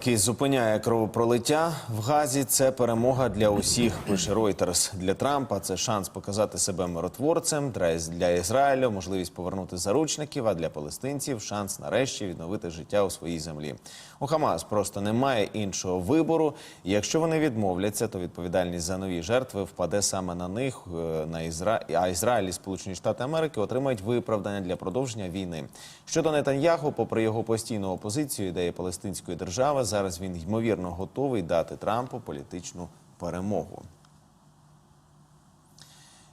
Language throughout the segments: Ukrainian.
Який зупиняє кровопролиття в Газі. Це перемога для усіх. Пише Reuters. Для Трампа це шанс показати себе миротворцем. Для Ізраїлю можливість повернути заручників. А для палестинців шанс нарешті відновити життя у своїй землі. У Хамас просто немає іншого вибору. Якщо вони відмовляться, то відповідальність за нові жертви впаде саме на них. е, На Ізра... А Ізраїль і Сполучені Штати Америки отримають виправдання для продовження війни. Щодо Нетаньяху, попри його постійну опозицію ідеї палестинської держави, зараз він ймовірно готовий дати Трампу політичну перемогу.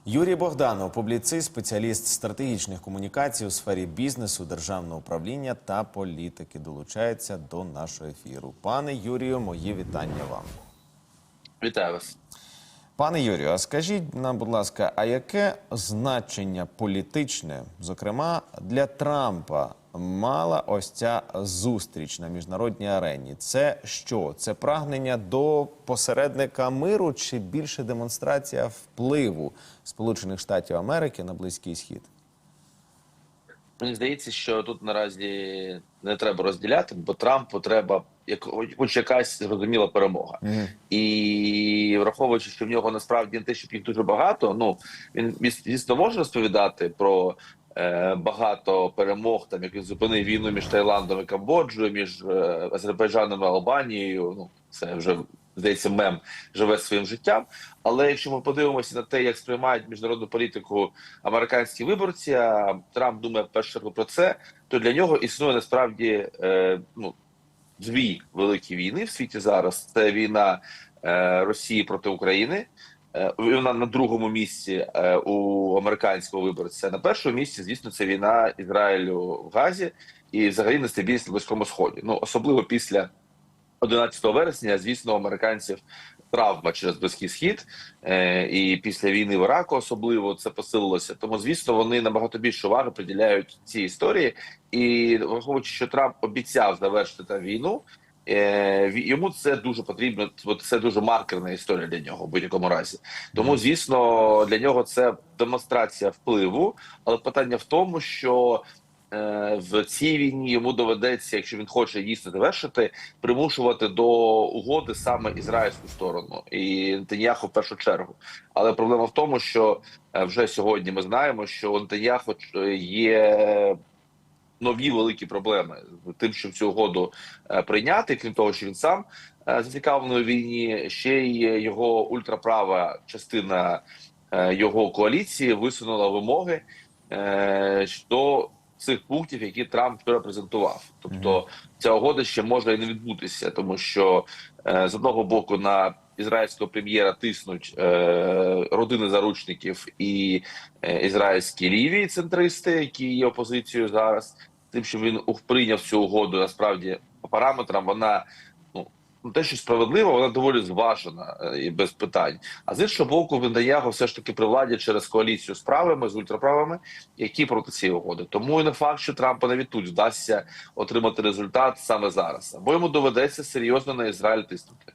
Юрій Богданов, публіцист, спеціаліст стратегічних комунікацій у сфері бізнесу, державного управління та політики, долучається до нашого ефіру. Пане Юрію, мої вітання вам. Вітаю вас. Пане Юрію, а скажіть нам, будь ласка, а яке значення політичне, зокрема для Трампа, мала ось ця зустріч на міжнародній арені? Це що? Це прагнення до посередника миру чи більше демонстрація впливу Сполучених Штатів Америки на Близький Схід? Мені здається, що тут наразі не треба розділяти, бо Трампу треба як хоч якась зрозуміла перемога. І враховуючи, що в нього насправді не те, щоб їх дуже багато. Ну він звісно може розповідати про багато перемог, там як він зупинив війну між Таїландом і Камбоджою, між е, Азербайджаном і Албанією. Ну це вже здається, мем живе своїм життям. Але якщо ми подивимося на те, як сприймають міжнародну політику американські виборці, а Трамп думає чергу про це, то для нього існує насправді е, ну дві великі війни в світі зараз. Це війна е, Росії проти України. Е, Вона на другому місці е, у американського виборця. На першому місці, звісно, це війна Ізраїлю в Газі і взагалі нестабільність на близькому сході. Ну особливо після 11 вересня, звісно, американців травма через близький схід, е, і після війни в Іраку особливо це посилилося. Тому, звісно, вони набагато більше уваги приділяють цій історії. І враховуючи, що Трамп обіцяв завершити там війну. Е, Йому це дуже потрібно. от Це дуже маркерна історія для нього в будь-якому разі. Тому, звісно, для нього це демонстрація впливу, але питання в тому, що е, в цій війні йому доведеться, якщо він хоче дійсно завершити, примушувати до угоди саме ізраїльську сторону і Нетаньяху в першу чергу. Але проблема в тому, що е, вже сьогодні ми знаємо, що Нетаньяху є нові великі проблеми тим, щоб цю угоду е, прийняти, крім того, що він сам е, зацікавлений у війні, ще й його ультраправа частина е, його коаліції висунула вимоги Що цих пунктів, які Трамп вчора презентував. Тобто ця угода ще може і не відбутися, тому що е, з одного боку на ізраїльського прем'єра тиснуть е, родини заручників і е, ізраїльські ліві центристи, які є опозицією зараз. Тим, що він прийняв цю угоду, насправді по параметрам вона ну те, що справедливо, вона доволі зважена е, і без питань. А з іншого боку, Вендаягу все ж таки при владі через коаліцію з правими з ультраправими, які проти цієї угоди. Тому і не факт, що Трампа навіть тут вдасться отримати результат саме зараз. Або йому доведеться серйозно на Ізраїль тиснути.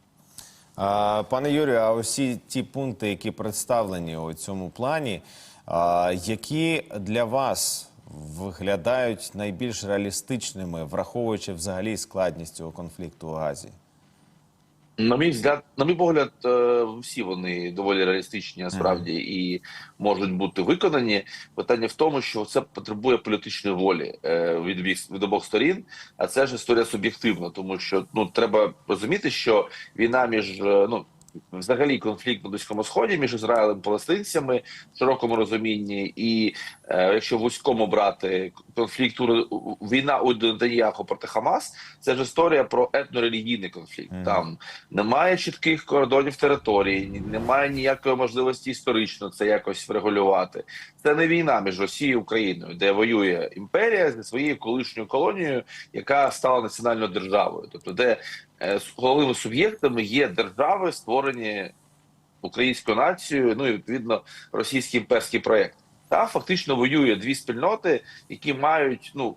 А, пане Юрію, а усі ті пункти, які представлені у цьому плані, а, які для вас виглядають найбільш реалістичними, враховуючи взагалі складність цього конфлікту у Газі? На мій взгляд, на мій погляд, е, всі вони доволі реалістичні насправді і можуть бути виконані. Питання в тому, що це потребує політичної волі е, від від обох сторін. А це ж історія суб'єктивна, тому що ну треба розуміти, що війна між е, ну. Взагалі конфлікт на близькому сході між Ізраїлем і палестинцями в широкому розумінні, і е, якщо вузькому брати конфлікт війна у Нетаньяху проти Хамас, це ж історія про етнорелігійний конфлікт. Мгм. Там немає чітких кордонів території, немає ніякої можливості історично це якось врегулювати. Це не війна між Росією і Україною, де воює імперія зі своєю колишньою колонією, яка стала національною державою, тобто де головними суб'єктами є держави, створені українською нацією, ну і відповідно російський імперський проєкт. Та фактично воює дві спільноти, які мають ну.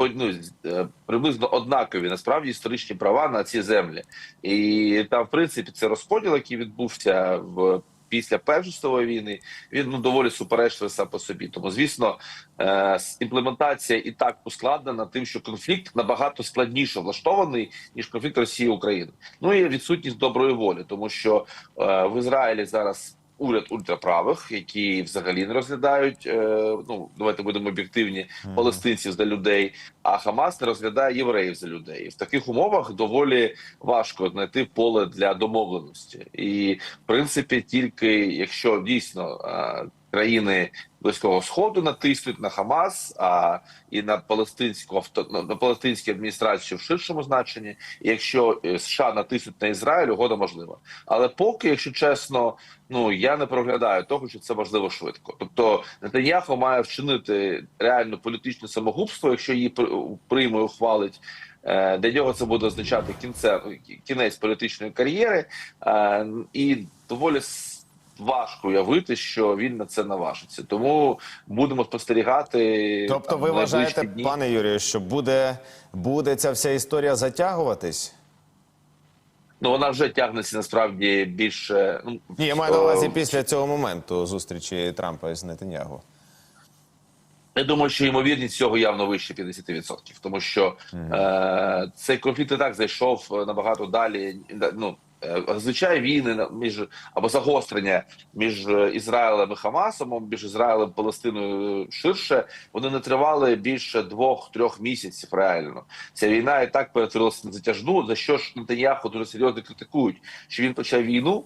ну, е, приблизно однакові насправді історичні права на ці землі, і там, в принципі, це розподіл, який відбувся в після першої світової війни, він ну доволі суперечливий сам по собі. Тому, звісно, е, імплементація і так ускладнена тим, що конфлікт набагато складніше влаштований ніж конфлікт Росії України. Ну і відсутність доброї волі, тому що е, в Ізраїлі зараз. Уряд ультраправих, які взагалі не розглядають. Е, ну давайте будемо об'єктивні палестинців за людей. А Хамас не розглядає євреїв за людей. В таких умовах доволі важко знайти поле для домовленості. І в принципі, тільки якщо дійсно е, країни близького сходу натиснуть на Хамас, а і на палестинську на- палестинську адміністрацію в ширшому значенні, і якщо е, США натиснуть на Ізраїль, угода можлива. Але поки, якщо чесно, ну я не проглядаю того, що це можливо швидко. Тобто Нетаньяху має вчинити реально політичне самогубство, якщо її при- прийме ухвалить. Е, Для нього це буде означати кінце кінець політичної кар'єри, е, і доволі важко уявити, що він на це наважиться. Тому будемо спостерігати. Тобто, там, ви вважаєте, дні. пане Юрію, що буде, буде ця вся історія затягуватись? Ну вона вже тягнеться насправді більше. Ну Ні, я маю на увазі е, після цього моменту зустрічі Трампа з Нетаньягу. Я думаю, що ймовірність цього явно вище 50%, тому що е, цей конфлікт і так зайшов е, набагато далі. Ну е, зазвичай війни між або загострення між е, Ізраїлем і Хамасом, між Ізраїлем і Палестиною ширше. Вони не тривали більше двох-трьох місяців. Реально, ця війна і так перетворилася на затяжну. За що ж Нетаньяху дуже серйозно критикують, що він почав війну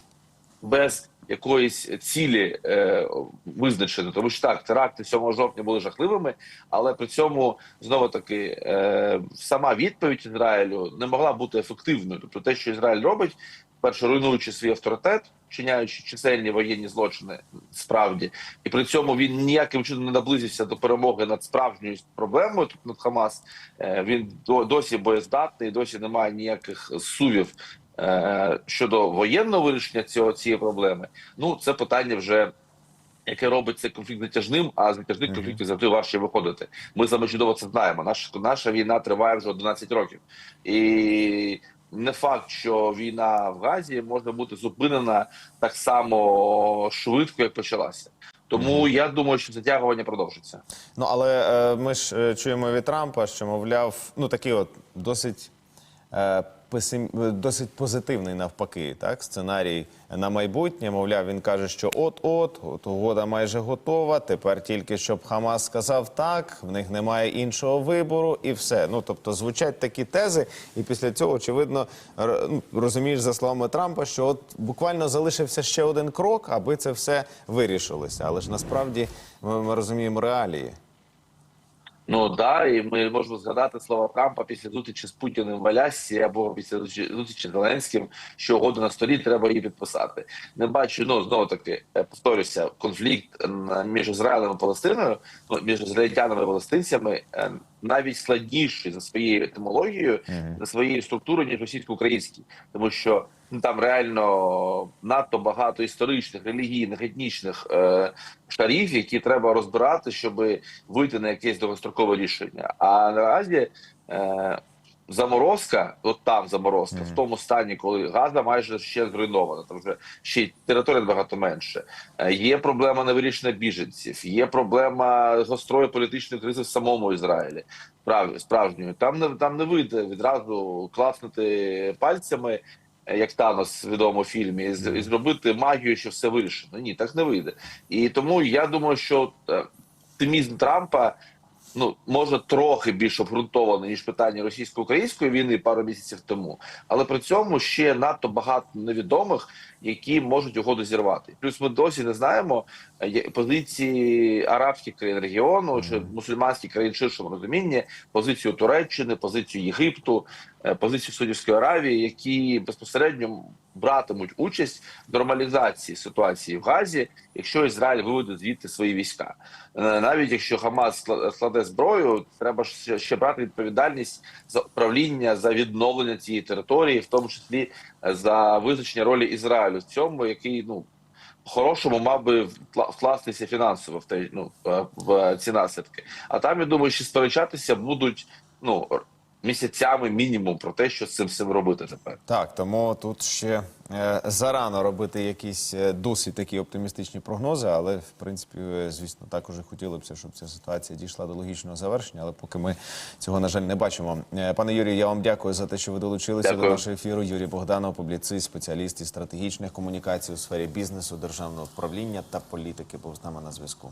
без якоїсь цілі е, визначеної, тому що так, теракти 7 жовтня були жахливими, але при цьому знову таки е, сама відповідь Ізраїлю не могла бути ефективною. Тобто, те, що Ізраїль робить, перше руйнуючи свій авторитет, вчиняючи чисельні воєнні злочини, справді, і при цьому він ніяким чином не наблизився до перемоги над справжньою проблемою, тобто над Хамас. Е, він досі боєздатний, досі немає ніяких сувів е, щодо воєнного вирішення цього цієї проблеми. Ну це питання вже. Яке робить цей конфлікт затяжним, а з затяжних Мгм. конфліктів завжди важче виходити. Ми вами чудово це знаємо. Наша наша війна триває вже 11 років, і не факт, що війна в Газі може бути зупинена так само швидко, як почалася. Тому я думаю, що затягування продовжиться. Ну але е, ми ж е, чуємо від Трампа, що мовляв, ну такий от досить. Е, песим... досить позитивний навпаки, так сценарій на майбутнє. Мовляв, він каже, що от-от, от угода майже готова. Тепер тільки щоб Хамас сказав так, в них немає іншого вибору, і все. Ну тобто звучать такі тези, і після цього очевидно ну, розумієш за словами Трампа, що от буквально залишився ще один крок, аби це все вирішилося. Але ж насправді ми, ми розуміємо реалії. Ну да, і ми можемо згадати слова Трампа після зустрічі з Путіним в Алясі або після зустрічі з Зеленським, що угоду на столі треба її підписати. Не бачу, ну знову таки е, повторюся, конфлікт між Ізраїлем і Палестиною, ну між ізраїльтянами і палестинцями е, навіть складніший за своєю етимологією, за своєю структурою, ніж російсько-український, тому що ну, там реально надто багато історичних, релігійних, етнічних е, шарів, які треба розбирати, щоб вийти на якесь довгострокове рішення. А наразі е, заморозка, от там заморозка, в тому стані, коли Газа майже ще зруйнована, там вже ще й територія набагато менше. Е, є проблема невирішення біженців, є проблема гострої політичної кризи в самому Ізраїлі. Прав, справжньою там не там не вийде відразу класнути пальцями. е, Як Танос в відомому фільмі, і, зробити магію, що все вирішено. Ні, так не вийде. І тому я думаю, що е, оптимізм Трампа ну може трохи більш обґрунтований ніж питання російсько-української війни пару місяців тому, але при цьому ще надто багато невідомих, які можуть угоду зірвати. Плюс ми досі не знаємо е, позиції арабських країн регіону чи мусульманських країн ширшому розумінні, позицію Туреччини, позицію Єгипту, позицію Саудівської Аравії, які безпосередньо братимуть участь в нормалізації ситуації в Газі, якщо Ізраїль виведе звідти свої війська. Е, Навіть якщо Хамас скла- складе зброю, треба ще- брати відповідальність за управління за відновлення цієї території, в тому числі е, за визначення ролі Ізраїлю в цьому, який ну. По-хорошому мав би вкластися фінансово в те, ну, е, в ці наслідки. А там я думаю, що сперечатися будуть ну місяцями мінімум про те, що з цим всім робити тепер. Так, тому тут ще е, зарано робити якісь е, досить такі оптимістичні прогнози, але в принципі, е, звісно, також і хотілося б, щоб ця ситуація дійшла до логічного завершення. Але поки ми цього на жаль не бачимо. Пане Юрію, я вам дякую за те, що ви долучилися Дякую. до нашого ефіру. Юрій Богданов, публіцист, спеціаліст із стратегічних комунікацій у сфері бізнесу, державного управління та політики, був з нами на зв'язку.